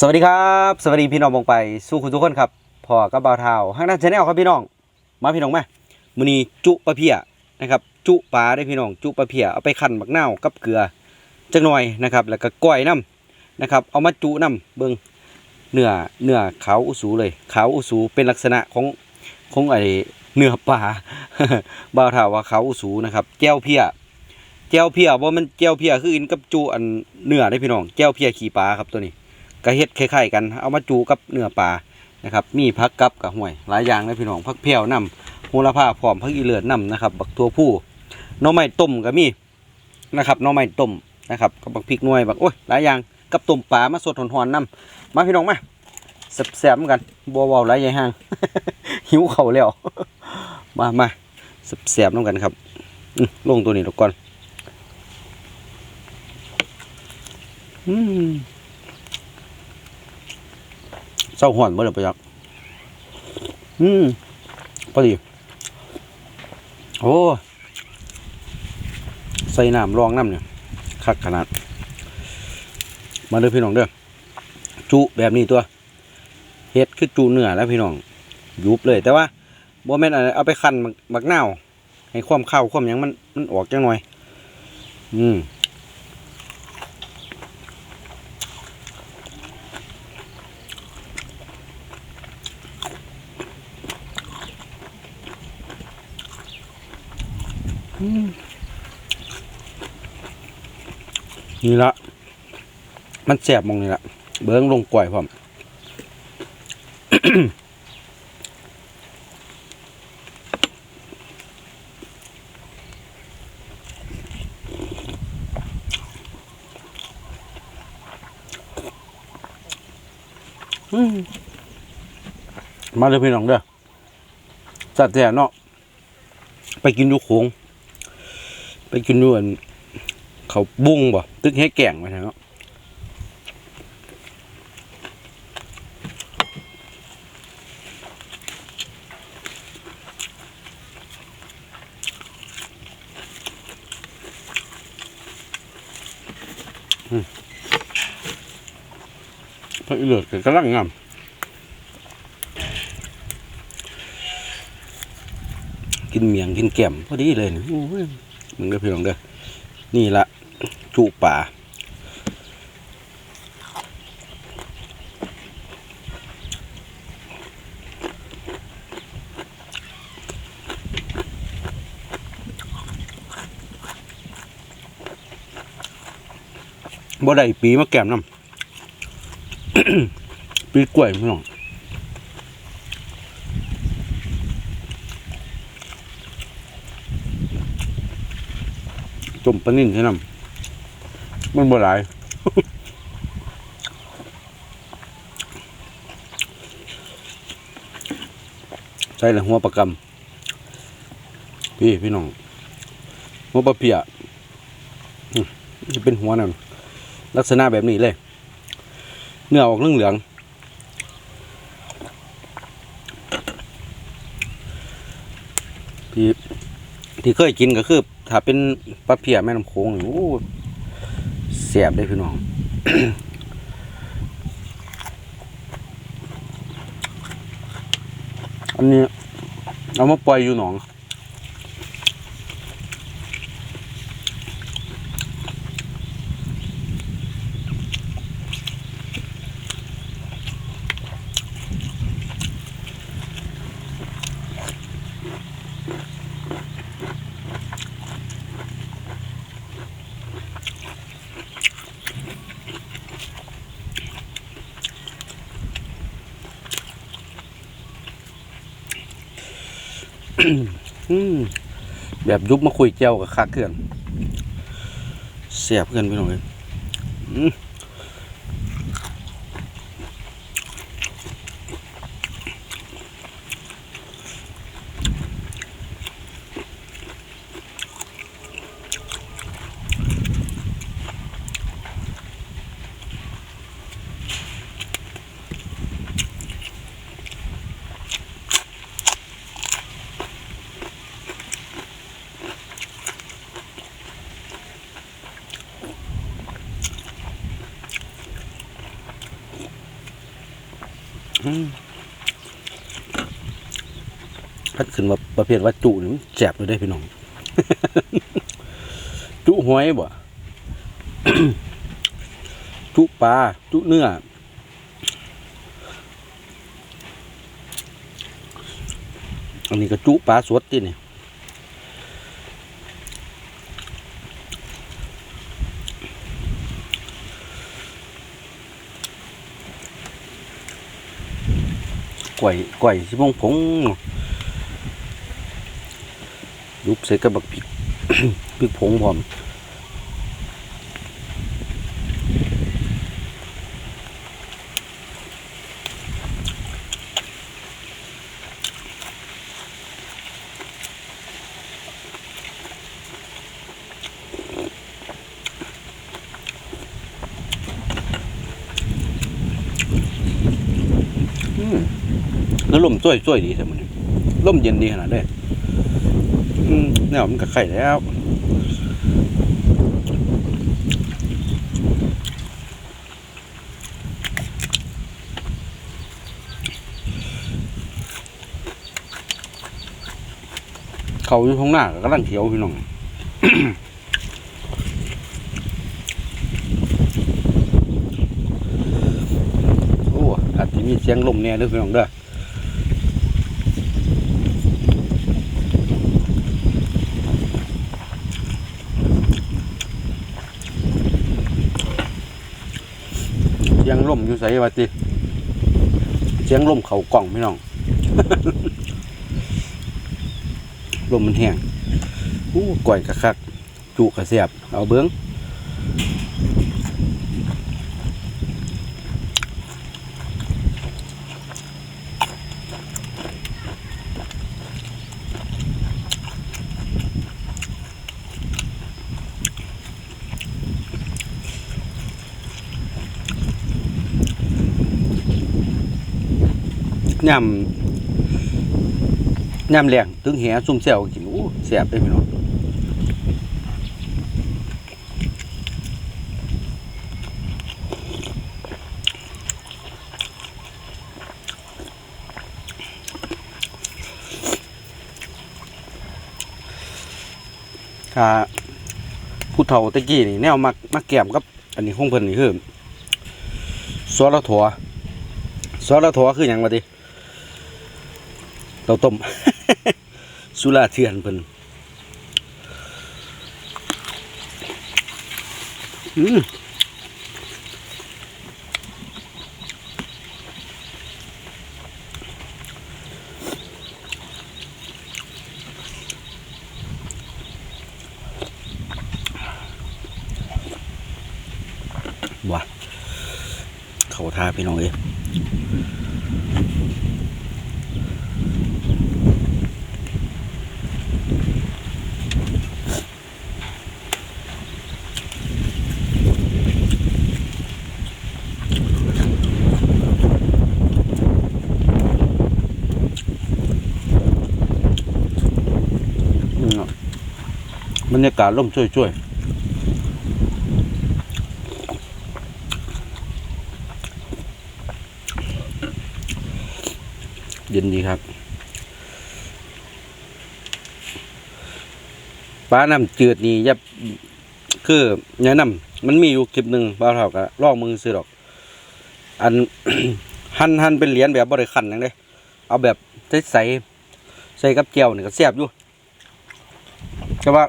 สวัสดีครับ สวัสดีพี่น้องบงไปสู้คุณทุกคนครับพอกับบ่าวเทาห้างด้านชาแนลครับพี่น้อง มาพี่น้องมามือนี้จุปลาเพียนะครับ จุปลาได้พี่น้องจุปลาเพียเอาไปคั่นบักเน่ากับเกลือจักหน่อยนะครับ แล้วก็ก้อยน้ำนะครับ เอามาจุน้ำเบิ่งเนื้อเนื้อขาวอุสูเลยขาวอุสูเป็นลักษณะของของไอเนื้อปลาบ่าวเทาว่าขาวอุสูนะครับแก้วเพียแก้วเพียบ่แมันแก้วเพียคืออินกับจุอันเนื้อได้พี่น้องแก้วเพียขี่ปลาครับตัวนี้ ก็เฮ็ดคล้ายๆกัน เอามาจูกับเนื้อปลานะครับ มีผักกับกับห่วย หลายอย่างนะพี่น้องผักเพี้ยวน้ำโหระพาพร้อมผักอีเลือดน้ำนะครับ บักตัวผู้น่อไม้ต้มก็มีนะครับน่อไม้ต้มนะครับกับบักพริกน่วยบักโอ้ยหลายอย่างกับต้มปลามาสดหอนๆน้ำมาพี่น้องมาแซ่บๆกันบัวเบาหลายใหญ่ห้าง หิวเข่าแล้วมามาแซ่บๆน้ำกันครับลงตัวนี้ลงก่อน อืม เศร้าหอนบ่เลยประยักอืมพอดี โอ้ ใส่น้ำรองน้ำเนี่ยคักขนาด มาเด้อพี่น้องเด้อจุแบบนี้ตัวเฮ็ดคือจุเนื้อแล้วพี่น้องยุบเลย แต่ว่าบ่แม่นอะไรเอาไปคั้นบักนาวให้ความเข้าวความหยังมันมันออกจังหน่อย อืม นี่ละมันแสบมองนี่ละเบิ้งลงก่อยพร้อมมาเลยพี่น้องเด้อจัดแท้เนาะไปกินดูโขงไปกินดูอัน เขาบุ้งบ่ตึกให้แก่งไปเนาะอืมพระอีเลือดก็กำลังงามกินเมียงกินแก้มพอดีเลยนี่มึงเด้พี่น้องเด้อนี่ละ จุป่าบ่ได้ปีมาแก้มน้ำปีกล้วยพี่น้องจมปนิ่นใช่น้ำ มันบ่หลายใช่ละหัวปลากำพี่พี่น้องหัวปลาเพียจะเป็นหัวนั่นลักษณะแบบนี้เลย เนื้อออกเหลืองๆที่ที่เคยกินก็คือ ถ้าเป็นปลาเพียแม่น้ำโขงนี่โอ้ สียบได้พี่น้องอันนี้เอามาปล่อยอยู่หนอง แบบยุบมาคุยเจ้ากับคักเพื่อนเสียบเพื่อนไปหน่อย พัดขึ้นมาประเภทว่าจุนี่มันแจบเลยได้พี่น้อง จุหอยบ่จุปลาจุเนื้ออันนี้ก็จุปลาสดที่นี่ ก่อยก่อยสิมงผงยุบใส่กระบักพริกพริกผงพร้อม ช่วยช่วยดีใช่ไหมอลมเย็นดีขนาดนี้อืมแนวมันก็ไข่แล้วเขาอยู่ข้างหน้าก็กำลังเขียวพี่น้องโอ้อาจจะมีเสียงลมแน่ด้วยพี่น้องเด้อ สียงลมอยู่ใส่วาติเสียงลมเขากล่องพี่น้องลมมันแห้งอู้ก่อยกระคัก จุกระเสียบเอาเบิ้ง ยำยำแรงถึงแหซุ่มแซวกินอู้แสบเลยพี่น้องค่ะผู้เฒ่าตะกี้นี่แนวมักมักแก้มกับ อันนี้ของเพิ่นนี่คือซอสละถั่วซอสละถั่วคือหยังวะติ เราต้ม สุราเทือนเพิ่นอืมว้าเขาทาพี่น้องเอ้ย อืมบ รยากาศร่มช่วยๆเย็นดีครับปลาน้ำจืดนี่ยับคือแนะนำมันมีอยู่คลิปหนึ่งปลาเท่ากับลอกมือซื้อดอก อันหั่นหั่นเป็นเหรียญแบบบริคันอย่งเด้เอาแบบใส่ใส่ใส่กับเจียวนี่ก็แซ่บอยู่แต่ว่า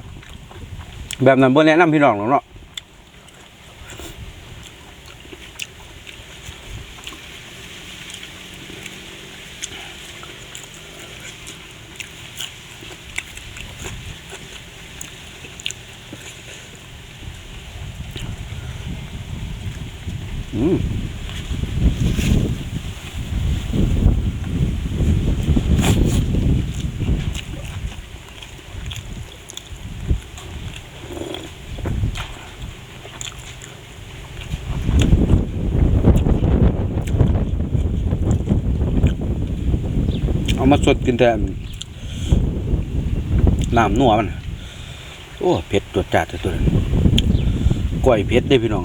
แบบนั้นบ่แนะนำพี่น้องหรอกเนาะ เอามาสดกินแต่น้ำนัวมันโอ้เผ็ดตัวจัดตัวนั้นก้อยเผ็ดได้พี่น้อง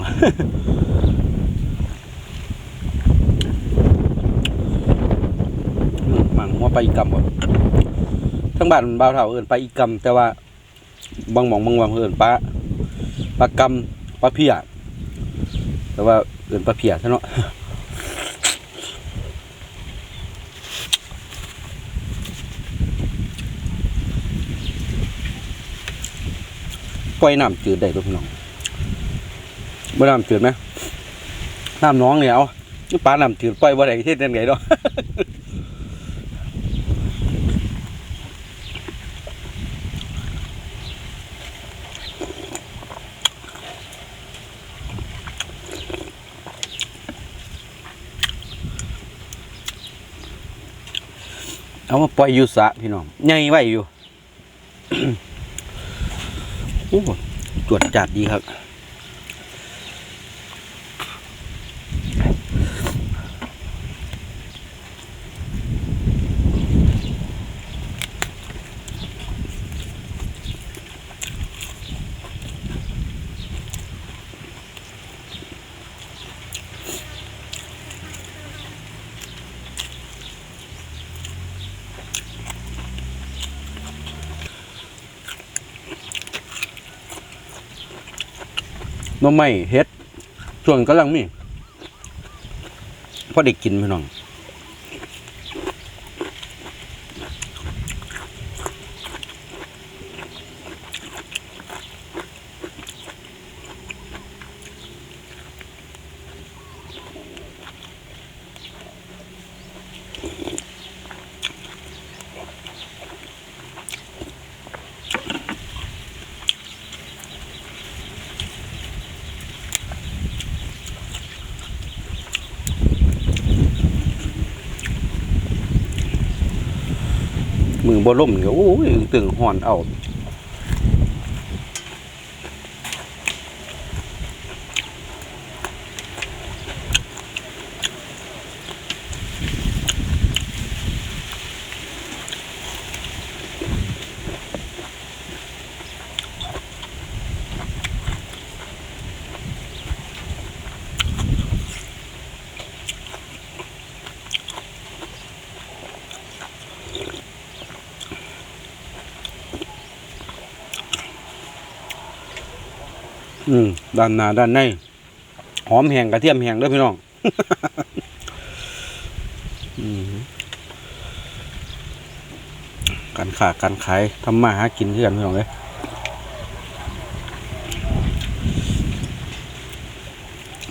มังหัวไปอีกกำบ่ทั้งบ้านบ่าวเฒ่าเอิ้นไปอีกกำแต่ว่าบางหม่องบางวังเอิ้นปลาปลากำปลาเพียแต่ว่าเอิ้นปลาเพียซะเนา ปล่อยน้ำจืดได้ตัวพี่น้องบ่น้ำจืดไหมน้ำน้องเนี่ยเอาปลาน้ำจืดปล่อยบ่ได้เฮ็ดจังไงดอกเอามาปล่อยอยู่สะพี่น้องใหญ่ไว้อยู่ โอ้จวดจัดดีครับ น้ำไม่เฮ็ดส่วนกำลังมีพอได้กินพี่น้อง บ่ล่มนี่ก็โอ้ยตึงห่อนเอา อืมด้านหน้าด้านในหอมแห้งกระเทียมแห้งเด้อพี่น้องอการค้าการขายทำมาหากินเพื่อนพี่น้องเลย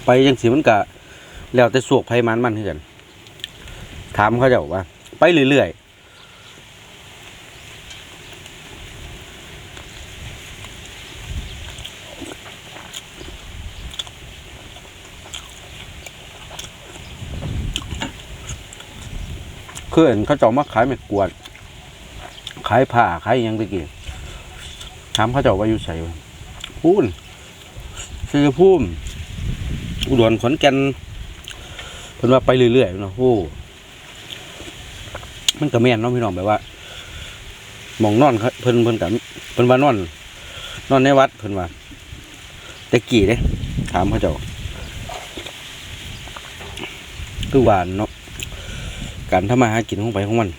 ไปยังสิมันกะแล้วแต่สวกไผมันมันเพื่อนถามเขาเจ้าว่า ไปเรื่อยๆ คือเห็นเขาเจ้ามาขายไม่กวด ขายผ้าขายยังตะกี้ถามเขาเจ้าว่าอยู่ใส่พูนคือพูมอุดรขอนแก่นเพิ่นว่าไปเรื่อยๆเนาะโอ้มันก็แม่นเนาะพี่น้องแบบว่ามองนอนเพิ่นเพิ่นกับเพิ่นว่านอน นอนในวัดเพิ่นว่าตะกี้เด้ถามเขาเจ้าคือหวานเนาะ การทำมาหากินของไปของมัน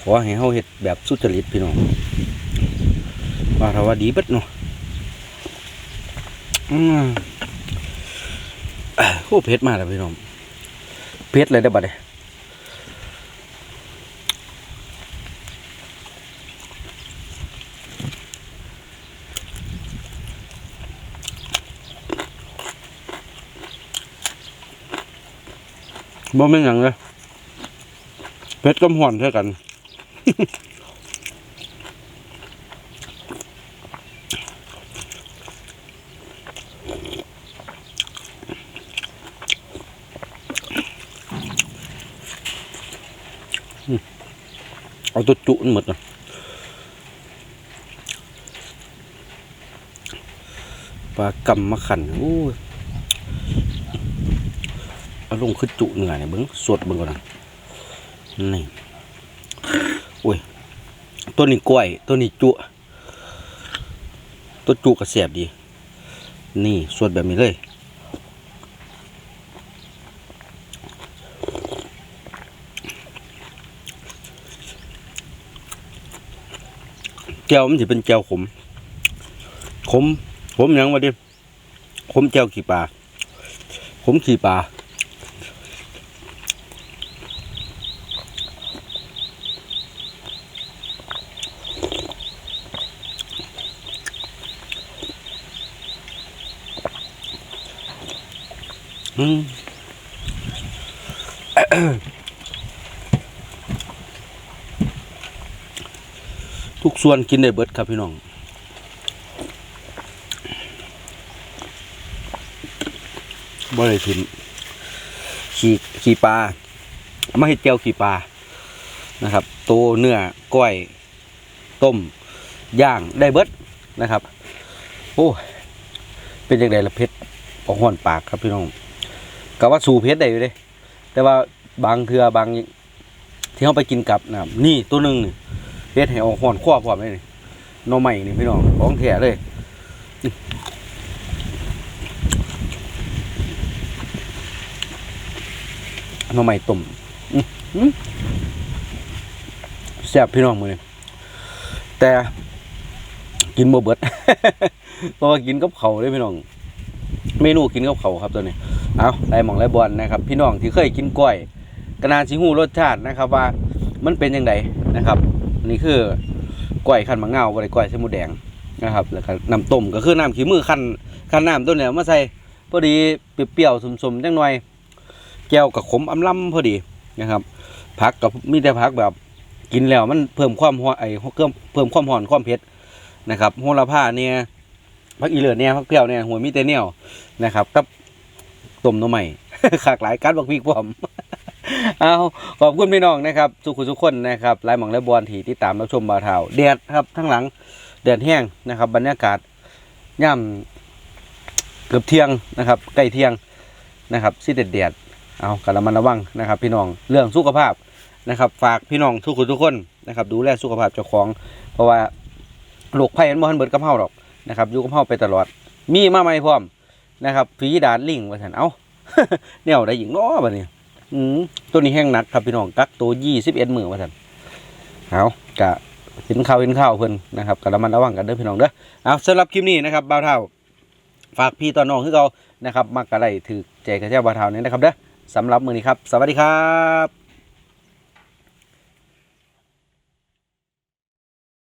ขอให้เฮาเห็ดแบบสุจริตพี่น้องว่าถ้าว่าดีบัดเนาะอืมอะโอ้เผ็ดมากเลยพี่น้องเผ็ดเลยได้บัดเลย บ่แม่นหยังเลยเผ็ดกับห่อนเท่ากัน เอาตัวจุนหมดนะปลากำมะขันโอ้ย ลงคือจุเหนื่อยเบิ้งสดเบิ้งก่อนนี่โอ้ยตัวนี้กล้วยตัวนี้จุตัวจุกระเสียบดี นี่สดแบบนี้เลยแก้วมันจะเป็นแก้วขม ขม ขมยังวะดิ ขมแก้วขี่ปลา ขมขี่ปลา ส่วนกินได้เบิดครับพี่น้องบ่ได้ทิมขี่ขี่ปลามาเห็ดเจียวขี่ปลานะครับ ตัวเนื้อก้อย ต้ม ย่างได้เบิดนะครับ โอ้ เป็นยังไงละเพชรออกห่อนปากครับพี่น้องกะว่าสู่เพชรได้อยู่เด้แต่ว่าบางเทือบางที่เขาไปกินกับนะครับนี่ตัวหนึ่งนี่ เฮ็ดให้ออกห่อนคว้าพร้อมเลยนี่หน่อใหม่นี่พี่น้องของแท้เลยนี่หน่อใหม่ต้มแซ่บพี่น้องมื้อนี้แต่กินบ่เบิดเพราะว่ากินกับเขาเลยพี่น้อง เมนูกินกับเขาครับตัวนี้ เอาไรหมองไรบอลนะครับ พี่น้องที่เคยกินก้อยกระนาชิฮูรสชาตินะครับ ว่ามันเป็นยังไงนะครับ นี่คือก้อยขันมะเงาวอะไรก้อยใส่หมูแดงนะครับ แล้วก็น้ำต้มก็คือน้ำขี้มือขันขันน้ำต้นแล้วมาใส่พอดีเปรี้ยวๆสมๆจังหน่อยแก้วกับขมอำล่ำพอดีนะครับผักกับมีแต่ผักแบบกินแล้วมันเพิ่มความหอไอ้เพิ่มเพิ่มความหอนความเผ็ดนะครับโหระพาเนี่ยผักอีเหลือเนี่ยผักเปรี้ยวเนี่ยหัวมีแต่เนี่ยวนะครับกับต้มน้ำใหม่ขากหลายการบักพริกพร้อม เอาขอบคุณพี่น้องนะครับสุขุสุขคนนะครับลายหมองและบอลที่ติดตามรับชมบาเทาแดดครับทั้งหลังแดดแห้งนะครับ บรรยากาศย่ำเกือบเที่ยงนะครับใกล้เที่ยงนะครับสิเด็ดแดดเอากระมันระวังนะครับ พี่น้องเรื่องสุขภาพนะครับ ฝากพี่น้องทุกคนทุกคนนะครับ ดูแลสุขภาพเจ้าของ เพราะว่าโรคภัยมันบ่ทันเบิดกับเฮาหรอกนะครับอยู่กับเฮาไปตลอด มีมาใหม่พร้อมนะครับฝีดาดลิงว่าซั่นเอ้าแนวได้หญิงเนาะบัดนี้ อืมตัวนี้แห้งหนักครับพี่น้องกักตัวยี่สิบเอ็ดมือมาท่านเอากะเห็นข้าวเห็นข้าวเพิ่นนะครับกะระมันระวังกันเด้อพี่น้องเด้อเอาสำหรับคลิปนี้นะครับบ่าวเท่าฝากพี่ต่อน้องคือเรานะครับมากระไรถือใจกระเจ้าบ่าวเท่านี้นะครับเด้อสำหรับมือนี้ครับ สวัสดีครับ